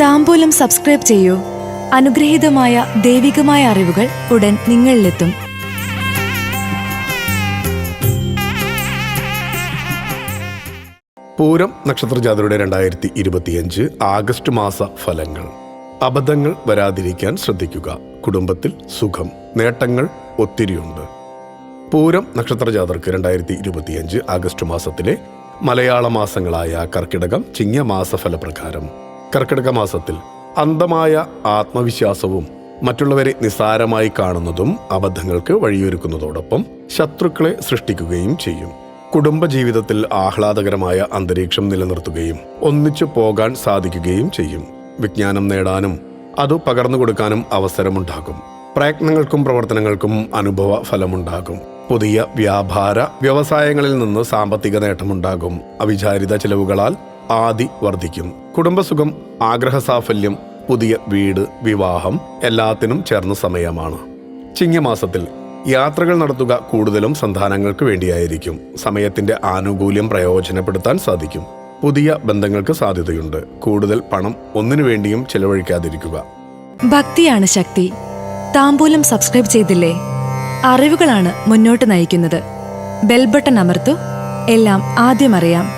താമ്പൂലം subscribe ചെയ്യൂ. അനുഗ്രഹീതമായ ദൈവികമായ അറിവുകൾ ഉടൻ നിങ്ങളിലെത്തും. പൂരം നക്ഷത്ര ജാഥയുടെ രണ്ടായിരത്തി ഇരുപത്തിയഞ്ച് ആഗസ്റ്റ് മാസ ഫലങ്ങൾ. അബദ്ധങ്ങൾ വരാതിരിക്കാൻ ശ്രദ്ധിക്കുക. കുടുംബത്തിൽ സുഖം നേട്ടങ്ങൾ ഒത്തിരിയുണ്ട്. പൂരം നക്ഷത്ര ജാതർക്ക് രണ്ടായിരത്തി ഇരുപത്തിയഞ്ച് ആഗസ്റ്റ് മാസത്തിലെ മലയാള മാസങ്ങളായ കർക്കിടകം ചിങ്ങമാസ ഫലപ്രകാരം. കർക്കിടക മാസത്തിൽ അന്ധമായ ആത്മവിശ്വാസവും മറ്റുള്ളവരെ നിസ്സാരമായി കാണുന്നതും അബദ്ധങ്ങൾക്ക് വഴിയൊരുക്കുന്നതോടൊപ്പം ശത്രുക്കളെ സൃഷ്ടിക്കുകയും ചെയ്യും. കുടുംബജീവിതത്തിൽ ആഹ്ലാദകരമായ അന്തരീക്ഷം നിലനിർത്തുകയും ഒന്നിച്ചു പോകാൻ സാധിക്കുകയും ചെയ്യും. വിജ്ഞാനം നേടാനും അത് പകർന്നു കൊടുക്കാനും അവസരമുണ്ടാകും. പ്രയത്നങ്ങൾക്കും പ്രവർത്തനങ്ങൾക്കും അനുഭവ ഫലമുണ്ടാകും. പുതിയ വ്യാപാര വ്യവസായങ്ങളിൽ നിന്ന് സാമ്പത്തിക നേട്ടമുണ്ടാകും. അവിചാരിത ചെലവുകളാൽ ആദി വർദ്ധിക്കും കുടുംബസുഖം ആഗ്രഹസാഫല്യം പുതിയ വീട് വിവാഹം എല്ലാത്തിനും ചേർന്ന സമയമാണ്. ചിങ്ങമാസത്തിൽ യാത്രകൾ നടത്തുക കൂടുതലും സന്താനങ്ങൾക്ക് വേണ്ടിയായിരിക്കും. സമയത്തിന്റെ ആനുകൂല്യം പ്രയോജനപ്പെടുത്താൻ സാധിക്കും. പുതിയ ബന്ധങ്ങൾക്ക് സാധ്യതയുണ്ട്. കൂടുതൽ പണം ഒന്നിനു വേണ്ടിയും ചെലവഴിക്കാതിരിക്കുക. ഭക്തിയാണ് ശക്തി. താമ്പൂലം സബ്സ്ക്രൈബ് ചെയ്തില്ലേ? അറിവുകളാണ് മുന്നോട്ട് നയിക്കുന്നത്. ബെൽബട്ടൺ അമർത്തു. എല്ലാം ആദ്യം അറിയാം.